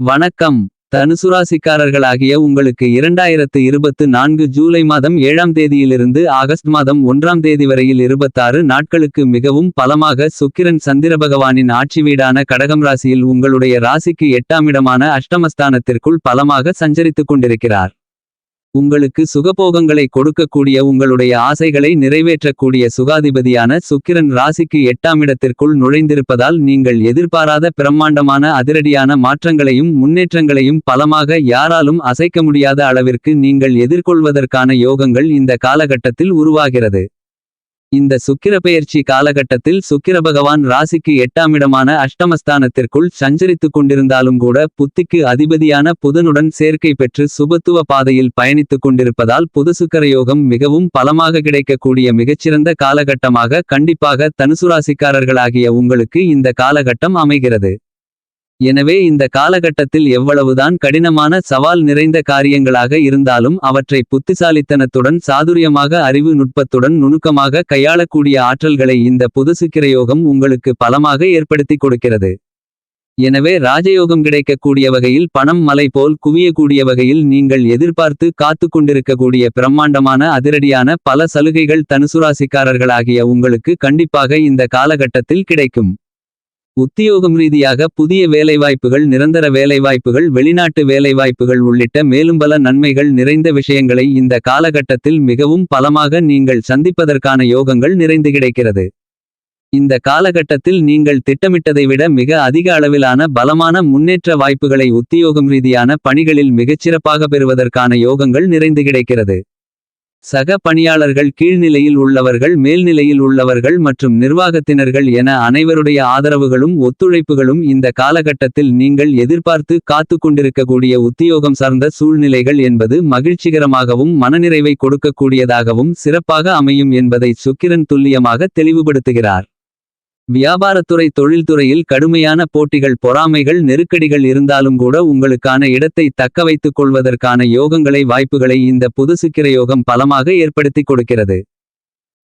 வணக்கம். தனுசுராசிக்காரர்களாகிய உங்களுக்கு இரண்டாயிரத்து இருபத்து நான்கு ஜூலை மாதம் ஏழாம் தேதியிலிருந்து ஆகஸ்ட் மாதம் ஒன்றாம் தேதி வரையில் இருபத்தாறு நாட்களுக்கு மிகவும் பலமாக சுக்கிரன் சந்திரபகவானின் ஆட்சி வீடான கடகம் ராசியில் உங்களுடைய ராசிக்கு எட்டாம் இடமான அஷ்டமஸ்தானத்திற்குள் பலமாக சஞ்சரித்துக் கொண்டிருக்கிறார். உங்களுக்கு சுகபோகங்களை கொடுக்கக்கூடிய உங்களுடைய ஆசைகளை நிறைவேற்றக்கூடிய சுகாதிபதியான சுக்கிரன் ராசிக்கு எட்டாம் இடத்திற்குள் நுழைந்திருப்பதால் நீங்கள் எதிர்பாராத பிரம்மாண்டமான அதிரடியான மாற்றங்களையும் முன்னேற்றங்களையும் பலமாக யாராலும் அசைக்க முடியாத அளவிற்கு நீங்கள் எதிர்கொள்வதற்கான யோகங்கள் இந்த காலகட்டத்தில் உருவாகிறது. இந்த சுக்கிர பெயர்ச்சி காலகட்டத்தில் சுக்கிர பகவான் ராசிக்கு எட்டாம் இடமான அஷ்டமஸ்தானத்திற்குள் சஞ்சரித்துக் கொண்டிருந்தாலும் கூட புத்திக்கு அதிபதியான புதனுடன் சேர்க்கை பெற்று சுபத்துவ பாதையில் பயணித்துக் கொண்டிருப்பதால் புதுசுக்கரயோகம் மிகவும் பலமாக கிடைக்கக்கூடிய மிகச்சிறந்த காலகட்டமாக கண்டிப்பாக தனுசுராசிக்காரர்களாகிய உங்களுக்கு இந்த காலகட்டம் அமைகிறது. எனவே இந்த காலகட்டத்தில் எவ்வளவுதான் கடினமான சவால் நிறைந்த காரியங்களாக இருந்தாலும் அவற்றை புத்திசாலித்தனத்துடன் சாதுரியமாக அறிவு நுட்பத்துடன் நுணுக்கமாக கையாளக்கூடிய ஆற்றல்களை இந்த புதுசுக்கிரயோகம் உங்களுக்கு பலமாக ஏற்படுத்திக் கொடுக்கிறது. எனவே ராஜயோகம் கிடைக்கக்கூடிய வகையில் பணம் மலை போல் குவியக்கூடிய வகையில் நீங்கள் எதிர்பார்த்து காத்து கொண்டிருக்கக்கூடிய பிரம்மாண்டமான அதிரடியான பல சலுகைகள் தனுசுராசிக்காரர்களாகிய உங்களுக்கு கண்டிப்பாக இந்த காலகட்டத்தில் கிடைக்கும். உத்தியோகம் ரீதியாக புதிய வேலைவாய்ப்புகள் நிரந்தர வேலைவாய்ப்புகள் வெளிநாட்டு வேலைவாய்ப்புகள் உள்ளிட்ட மேலும் பல நன்மைகள் நிறைந்த விஷயங்களை இந்த காலகட்டத்தில் மிகவும் பலமாக நீங்கள் சந்திப்பதற்கான யோகங்கள் நிறைந்து கிடைக்கிறது. இந்த காலகட்டத்தில் நீங்கள் திட்டமிட்டதை விட மிக அதிக அளவிலான பலமான முன்னேற்ற வாய்ப்புகளை உத்தியோகம் ரீதியான பணிகளில் மிகச்சிறப்பாக பெறுவதற்கான யோகங்கள் நிறைந்து கிடைக்கிறது. சக பணியாளர்கள் கீழ்நிலையில் உள்ளவர்கள் மேல்நிலையில் உள்ளவர்கள் மற்றும் நிர்வாகத்தினர்கள் என அனைவருடைய ஆதரவுகளும் ஒத்துழைப்புகளும் இந்த காலகட்டத்தில் நீங்கள் எதிர்பார்த்து காத்து கொண்டிருக்கக்கூடிய உத்தியோகம் சார்ந்த சூழ்நிலைகள் என்பது மகிழ்ச்சிகரமாகவும் மனநிறைவை கொடுக்கக்கூடியதாகவும் சிறப்பாக அமையும் என்பதை சுக்கிரன் துல்லியமாக தெளிவுபடுத்துகிறார். வியாபாரத்துறை தொழில்துறையில் கடுமையான போட்டிகள் பொறாமைகள் நெருக்கடிகள் இருந்தாலும் கூட உங்களுக்கான இடத்தை தக்க வைத்துக் கொள்வதற்கான யோகங்களை வாய்ப்புகளை இந்த புதுசுக்கிர யோகம் பலமாக ஏற்படுத்திக் கொடுக்கிறது.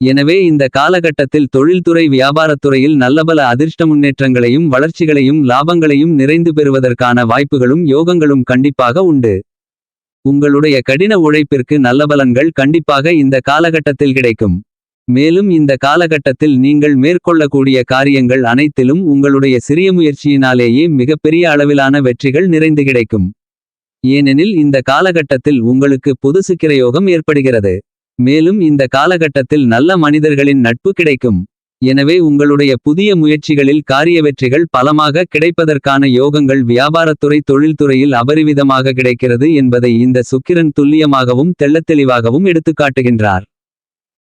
எனவே இந்த காலகட்டத்தில் தொழில்துறை வியாபாரத்துறையில் நல்லபல அதிர்ஷ்ட முன்னேற்றங்களையும் வளர்ச்சிகளையும் லாபங்களையும் நிறைந்து பெறுவதற்கான வாய்ப்புகளும் யோகங்களும் கண்டிப்பாக உண்டு. உங்களுடைய கடின உழைப்பிற்கு நல்ல பலன்கள் கண்டிப்பாக இந்த காலகட்டத்தில் கிடைக்கும். மேலும் இந்த காலகட்டத்தில் நீங்கள் மேற்கொள்ளக்கூடிய காரியங்கள் அனைத்திலும் உங்களுடைய சிறிய முயற்சியினாலேயே மிகப்பெரிய அளவிலான வெற்றிகள் நிறைந்து கிடைக்கும். ஏனெனில் இந்த காலகட்டத்தில் உங்களுக்கு புதுசுக்கிர யோகம் ஏற்படுகிறது. மேலும் இந்த காலகட்டத்தில் நல்ல மனிதர்களின் நட்பு கிடைக்கும். எனவே உங்களுடைய புதிய முயற்சிகளில் காரிய வெற்றிகள் பலமாக கிடைப்பதற்கான யோகங்கள் வியாபாரத்துறை தொழில்துறையில் அபரிவிதமாக கிடைக்கிறது என்பதை இந்த சுக்கிரன் துல்லியமாகவும் தெள்ளத்தெளிவாகவும் எடுத்துக்காட்டுகின்றார்.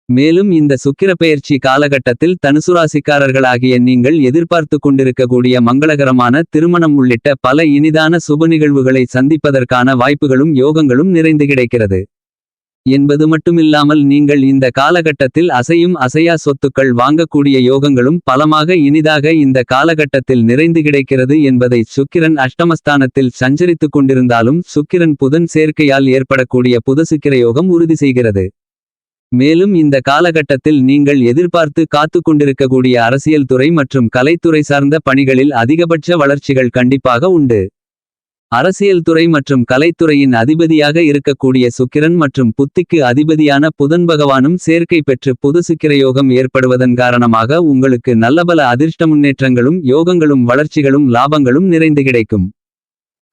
மேலும் இந்த சுக்கிரப்பெயர்ச்சி காலகட்டத்தில் தனுசுராசிக்காரர்களாகிய நீங்கள் எதிர்பார்த்து கொண்டிருக்கக்கூடிய மங்களகரமான திருமணம் உள்ளிட்ட பல இனிதான சுப நிகழ்வுகளை சந்திப்பதற்கான வாய்ப்புகளும் யோகங்களும் நிறைந்து கிடைக்கிறது. என்பது மட்டுமில்லாமல் நீங்கள் இந்த காலகட்டத்தில் அசையும் அசையா சொத்துக்கள் வாங்கக்கூடிய யோகங்களும் பலமாக இனிதாக இந்த காலகட்டத்தில் நிறைந்து கிடைக்கிறது என்பதை சுக்கிரன் அஷ்டமஸ்தானத்தில் சஞ்சரித்துக் கொண்டிருந்தாலும் சுக்கிரன் புதன் சேர்க்கையால் ஏற்படக்கூடிய புதசுக்கிர யோகம் உறுதி செய்கிறது. மேலும் இந்த காலகட்டத்தில் நீங்கள் எதிர்பார்த்து காத்து கொண்டிருக்கக்கூடிய அரசியல் துறை மற்றும் கலைத்துறை சார்ந்த பணிகளில் அதிகபட்ச வளர்ச்சிகள் கண்டிப்பாக உண்டு. அரசியல் துறை மற்றும் கலைத்துறையின் அதிபதியாக இருக்கக்கூடிய சுக்கிரன் மற்றும் புத்திக்கு அதிபதியான புதன் பகவானும் சேர்க்கை பெற்று புதுசுக்கிர யோகம் ஏற்படுவதன் காரணமாக உங்களுக்கு நல்லபல அதிர்ஷ்ட முன்னேற்றங்களும் யோகங்களும் வளர்ச்சிகளும் லாபங்களும் நிறைந்து கிடைக்கும்.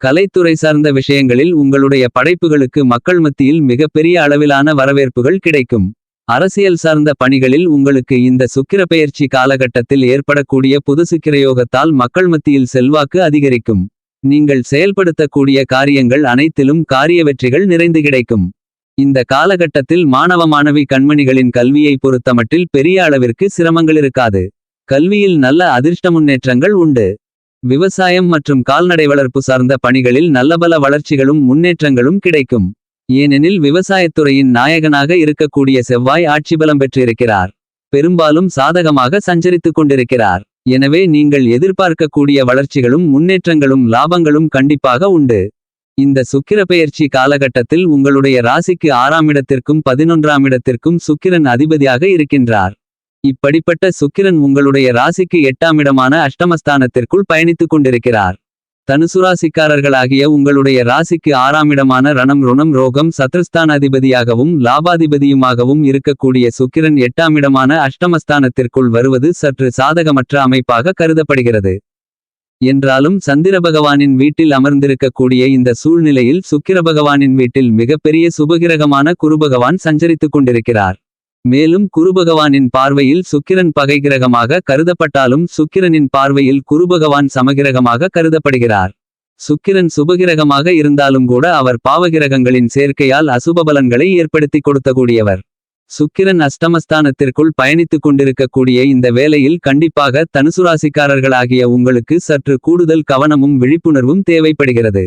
கலைத்துறை சார்ந்த விஷயங்களில் உங்களுடைய படைப்புகளுக்கு மக்கள் மத்தியில் மிகப்பெரிய அளவிலான வரவேற்புகள் கிடைக்கும். அரசியல் சார்ந்த பணிகளில் உங்களுக்கு இந்த சுக்கிர பெயர்ச்சி காலகட்டத்தில் ஏற்படக்கூடிய புது சுக்கிரயோகத்தால் மக்கள் மத்தியில் செல்வாக்கு அதிகரிக்கும். நீங்கள் செயல்படுத்தக்கூடிய காரியங்கள் அனைத்திலும் காரிய வெற்றிகள் நிறைந்து கிடைக்கும். இந்த காலகட்டத்தில் மாணவ மாணவி கண்மணிகளின் கல்வியை பொறுத்தமட்டில் பெரிய அளவிற்கு சிரமங்கள் இருக்காது. கல்வியில் நல்ல அதிர்ஷ்ட முன்னேற்றங்கள் உண்டு. விவசாயம் மற்றும் கால்நடை வளர்ப்பு சார்ந்த பணிகளில் நல்லபல வளர்ச்சிகளும் முன்னேற்றங்களும் கிடைக்கும். ஏனெனில் விவசாயத்துறையின் நாயகனாக இருக்கக்கூடிய செவ்வாய் ஆட்சி பலம் பெற்றிருக்கிறார். பெரும்பாலும் சாதகமாக சஞ்சரித்துக் கொண்டிருக்கிறார். எனவே நீங்கள் எதிர்பார்க்கக்கூடிய வளர்ச்சிகளும் முன்னேற்றங்களும் லாபங்களும் கண்டிப்பாக உண்டு. இந்த சுக்கிர பெயர்ச்சி காலகட்டத்தில் உங்களுடைய ராசிக்கு ஆறாம் இடத்திற்கும் பதினொன்றாம் இடத்திற்கும் சுக்கிரன் அதிபதியாக இருக்கின்றார். இப்படிப்பட்ட சுக்கிரன் உங்களுடைய ராசிக்கு எட்டாம் இடமான அஷ்டமஸ்தானத்திற்குள் பயணித்துக் கொண்டிருக்கிறார். தனுசுராசிக்காரர்களாகிய உங்களுடைய ராசிக்கு ஆறாமிடமான ரணம் ருணம் ரோகம் சத்ருஸ்தானாதிபதியாகவும் லாபாதிபதியுமாகவும் இருக்கக்கூடிய சுக்கிரன் எட்டாமிடமான அஷ்டமஸ்தானத்திற்குள் வருவது சற்று சாதகமற்ற அமைப்பாக கருதப்படுகிறது. என்றாலும் சந்திர பகவானின் வீட்டில் அமர்ந்திருக்கக்கூடிய இந்த சூழ்நிலையில் சுக்கிர பகவானின் வீட்டில் மிகப்பெரிய சுபகிரகமான குருபகவான் சஞ்சரித்துக் கொண்டிருக்கிறார். மேலும் குருபகவானின் பார்வையில் சுக்கிரன் பகைகிரகமாக கருதப்பட்டாலும் சுக்கிரனின் பார்வையில் குருபகவான் சமகிரகமாக கருதப்படுகிறார். சுக்கிரன் சுபகிரகமாக இருந்தாலும் கூட அவர் பாவகிரகங்களின் சேர்க்கையால் அசுபபலன்களை ஏற்படுத்தி கொடுத்தக்கூடியவர் சுக்கிரன் அஷ்டமஸ்தானத்திற்குள் பயணித்துக் கொண்டிருக்கக்கூடிய இந்த வேளையில் கண்டிப்பாக தனுசுராசிக்காரர்களாகிய உங்களுக்கு சற்று கூடுதல் கவனமும் விழிப்புணர்வும் தேவைப்படுகிறது.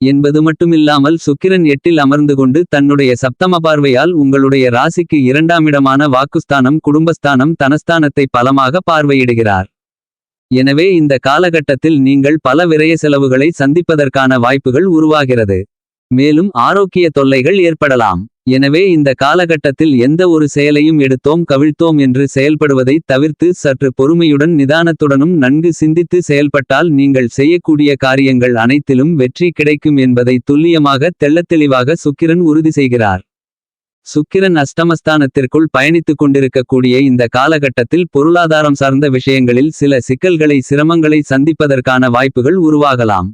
என்பது மட்டுமில்லாமல் சுக்கிரன் எட்டில் அமர்ந்து கொண்டு தன்னுடைய சப்தம பார்வையால் உங்களுடைய ராசிக்கு இரண்டாமிடமான வாக்குஸ்தானம் குடும்பஸ்தானம் தனஸ்தானத்தை பலமாக பார்வையிடுகிறார். எனவே இந்த காலகட்டத்தில் நீங்கள் பல விரய செலவுகளை சந்திப்பதற்கான வாய்ப்புகள் உருவாகிறது. மேலும் ஆரோக்கிய தொல்லைகள் ஏற்படலாம். எனவே இந்த காலகட்டத்தில் எந்த ஒரு செயலையும் எடுத்தோம் கவிழ்த்தோம் என்று செயல்படுவதை தவிர்த்து சற்று பொறுமையுடன் நிதானத்துடனும் நன்கு சிந்தித்து செயல்பட்டால் நீங்கள் செய்யக்கூடிய காரியங்கள் அனைத்திலும் வெற்றி கிடைக்கும் என்பதை துல்லியமாக தெள்ளத்தெளிவாக சுக்கிரன் உறுதி செய்கிறார். சுக்கிரன் அஷ்டமஸ்தானத்திற்குள் பயணித்துக் கொண்டிருக்கக்கூடிய இந்த காலகட்டத்தில் பொருளாதாரம் சார்ந்த விஷயங்களில் சில சிக்கல்களை சிரமங்களை சந்திப்பதற்கான வாய்ப்புகள் உருவாகலாம்.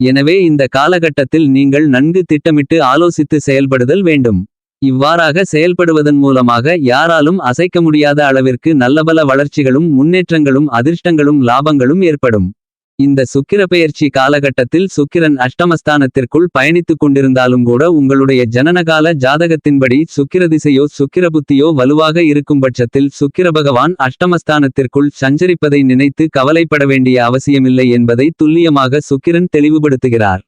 எனவே இந்த காலகட்டத்தில் நீங்கள் நன்கு திட்டமிட்டு ஆலோசித்து செயல்படுதல் வேண்டும். இவ்வாறாக செயல்படுவதன் மூலமாக யாராலும் அசைக்க முடியாத அளவிற்கு நல்லபல வளர்ச்சிகளும் முன்னேற்றங்களும் அதிர்ஷ்டங்களும் லாபங்களும் ஏற்படும். இந்த சுக்கிரப்பெயர்ச்சி காலகட்டத்தில் சுக்கிரன் அஷ்டமஸ்தானத்திற்குள் பயணித்துக் கொண்டிருந்தாலும் கூட உங்களுடைய ஜனனகால ஜாதகத்தின்படி சுக்கிரதிசையோ சுக்கிரபுத்தியோ சுக்கிர புத்தியோ வலுவாக இருக்கும் பட்சத்தில் சுக்கிர பகவான் அஷ்டமஸ்தானத்திற்குள் சஞ்சரிப்பதை நினைத்து கவலைப்பட வேண்டிய அவசியமில்லை என்பதை துல்லியமாக சுக்கிரன் தெளிவுபடுத்துகிறார்.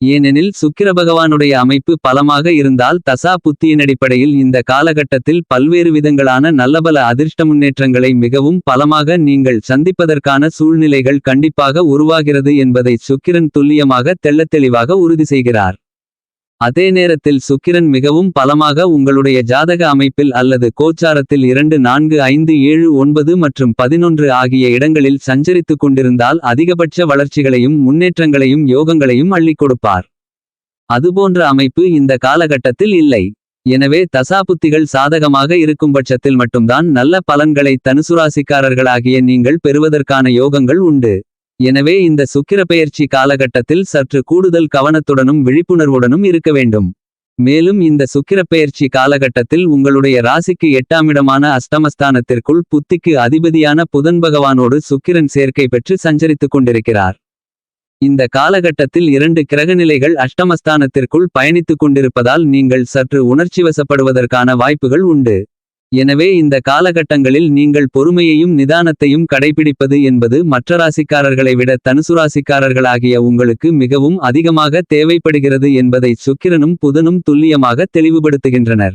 ஏனெனில் சுக்கிர பகவானுடைய அமைப்பு பலமாக இருந்தால் தசா புத்தியினடிப்படையில் இந்த காலகட்டத்தில் பல்வேறு விதங்களான நல்லபல அதிர்ஷ்ட முன்னேற்றங்களை மிகவும் பலமாக நீங்கள் சந்திப்பதற்கான சூழ்நிலைகள் கண்டிப்பாக உருவாகிறது என்பதை சுக்கிரன் துல்லியமாக தெள்ளத்தெளிவாக உறுதி செய்கிறார். அதே நேரத்தில் சுக்கிரன் மிகவும் பலமாக உங்களுடைய ஜாதக அமைப்பில் அல்லது கோச்சாரத்தில் இரண்டு நான்கு ஐந்து ஏழு ஒன்பது மற்றும் பதினொன்று ஆகிய இடங்களில் சஞ்சரித்துக் கொண்டிருந்தால் அதிகபட்ச வளர்ச்சிகளையும் முன்னேற்றங்களையும் யோகங்களையும் அள்ளிக் கொடுப்பார். அதுபோன்ற அமைப்பு இந்த காலகட்டத்தில் இல்லை. எனவே தசாபுத்திகள் சாதகமாக இருக்கும் பட்சத்தில் மட்டும்தான் நல்ல பலன்களை தனுசுராசிக்காரர்களாகிய நீங்கள் பெறுவதற்கான யோகங்கள் உண்டு. எனவே இந்த சுக்கிர பெயர்ச்சி காலகட்டத்தில் சற்று கூடுதல் கவனத்துடனும் விழிப்புணர்வுடனும் இருக்க வேண்டும். மேலும் இந்த சுக்கிர பெயர்ச்சி காலகட்டத்தில் உங்களுடைய ராசிக்கு எட்டாமிடமான அஷ்டமஸ்தானத்திற்குள் புத்திக்கு அதிபதியான புதன் பகவானோடு சுக்கிரன் சேர்க்கை பெற்று சஞ்சரித்துக் கொண்டிருக்கிறார். இந்த காலகட்டத்தில் இரண்டு கிரகநிலைகள் அஷ்டமஸ்தானத்திற்குள் பயணித்துக் கொண்டிருப்பதால் நீங்கள் சற்று உணர்ச்சிவசப்படுவதற்கான வாய்ப்புகள் உண்டு. எனவே இந்த காலகட்டங்களில் நீங்கள் பொறுமையையும் நிதானத்தையும் கடைபிடிப்பது என்பது மற்ற ராசிக்காரர்களை விட தனுசுராசிக்காரர்களாகிய உங்களுக்கு மிகவும் அதிகமாக தேவைப்படுகிறது என்பதை சுக்கிரனும் புதனும் துல்லியமாக தெளிவுபடுத்துகின்றனர்.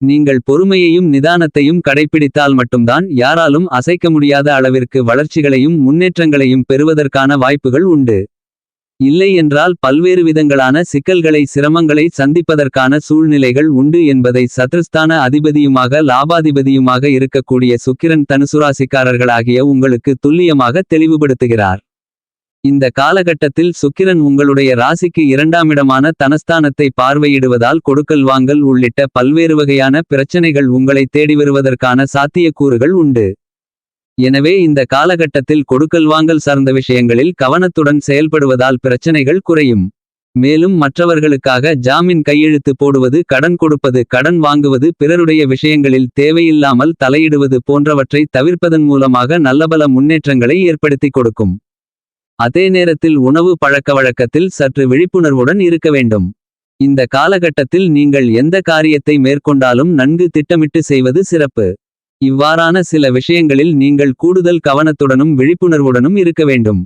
நீங்கள் பொறுமையையும் நிதானத்தையும் கடைபிடித்தால் மட்டும்தான் யாராலும் அசைக்க முடியாத அளவிற்கு வளர்ச்சிகளையும் முன்னேற்றங்களையும் பெறுவதற்கான வாய்ப்புகள் உண்டு. இல்லை என்றால் பல்வேறு விதங்களான சிக்கல்களை சிரமங்களை சந்திப்பதற்கான சூழ்நிலைகள் உண்டு என்பதை சத்ருஸ்தான அதிபதியுமாக லாபாதிபதியுமாக இருக்கக்கூடிய சுக்கிரன் தனுசுராசிக்காரர்களாகிய உங்களுக்கு துல்லியமாக தெளிவுபடுத்துகிறார். இந்த காலகட்டத்தில் சுக்கிரன் உங்களுடைய ராசிக்கு இரண்டாமிடமான தனஸ்தானத்தை பார்வையிடுவதால் கொடுக்கல் வாங்கல் உள்ளிட்ட பல்வேறு வகையான பிரச்சனைகள் உங்களை தேடி வருவதற்கான சாத்தியக்கூறுகள் உண்டு. எனவே இந்த காலகட்டத்தில் கொடுக்கல் வாங்கல் சார்ந்த விஷயங்களில் கவனத்துடன் செயல்படுவதால் பிரச்சனைகள் குறையும். மேலும் மற்றவர்களுக்காக ஜாமீன் கையெழுத்து போடுவது கடன் கொடுப்பது கடன் வாங்குவது பிறருடைய விஷயங்களில் தேவையில்லாமல் தலையிடுவது போன்றவற்றை தவிர்ப்பதன் மூலமாக நல்லபல முன்னேற்றங்களை ஏற்படுத்தி கொடுக்கும். அதே நேரத்தில் உணவு பழக்கவழக்கத்தில் சற்று விழிப்புணர்வுடன் இருக்க வேண்டும். இந்த காலகட்டத்தில் நீங்கள் எந்த காரியத்தை மேற்கொண்டாலும் நன்கு திட்டமிட்டு செய்வது சிறப்பு. இவ்வாறான சில விஷயங்களில் நீங்கள் கூடுதல் கவனத்துடனும் விழிப்புணர்வுடனும் இருக்க வேண்டும்.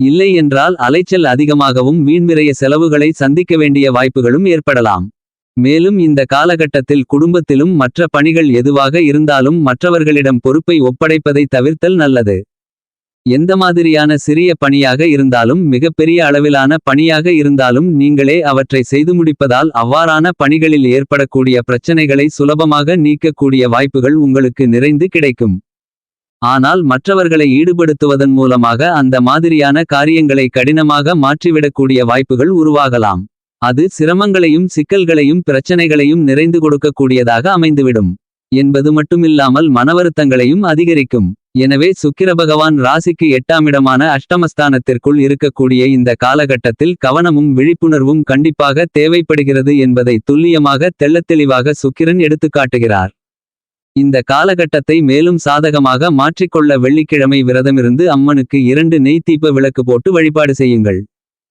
இல்லை என்றால் அலைச்சல் அதிகமாகவும் வீண்விரைய செலவுகளை சந்திக்க வேண்டிய வாய்ப்புகளும் ஏற்படலாம். மேலும் இந்த காலகட்டத்தில் குடும்பத்திலும் மற்ற பணிகள் எதுவாக இருந்தாலும் மற்றவர்களிடம் பொறுப்பை ஒப்படைப்பதை தவிர்த்தல் நல்லது. எந்த மாதிரியான சிறிய பணியாக இருந்தாலும் மிகப்பெரிய அளவிலான பணியாக இருந்தாலும் நீங்களே அவற்றை செய்து முடிப்பதால் அவ்வாறான பணிகளில் ஏற்படக்கூடிய பிரச்சனைகளை சுலபமாக நீக்கக்கூடிய வாய்ப்புகள் உங்களுக்கு நிறைந்து கிடைக்கும் ஆனால் மற்றவர்களை ஈடுபடுத்துவதன் மூலமாக அந்த மாதிரியான காரியங்களை கடினமாக மாற்றிவிடக்கூடிய வாய்ப்புகள் உருவாகலாம். அது சிரமங்களையும் சிக்கல்களையும் பிரச்சனைகளையும் நிறைந்து கொடுக்கக்கூடியதாக அமைந்துவிடும். என்பது மட்டுமில்லாமல் மனவருத்தங்களையும் அதிகரிக்கும். எனவே சுக்கிரபகவான் ராசிக்கு எட்டாமிடமான அஷ்டமஸ்தானத்திற்குள் இருக்கக்கூடிய இந்த காலகட்டத்தில் கவனமும் விழிப்புணர்வும் கண்டிப்பாக தேவைப்படுகிறது என்பதை துல்லியமாக தெள்ளத்தெளிவாக சுக்கிரன் எடுத்துக்காட்டுகிறார். இந்த காலகட்டத்தை மேலும் சாதகமாக மாற்றிக்கொள்ள வெள்ளிக்கிழமை விரதமிருந்து அம்மனுக்கு இரண்டு நெய் தீப விளக்கு போட்டு வழிபாடு செய்யுங்கள்.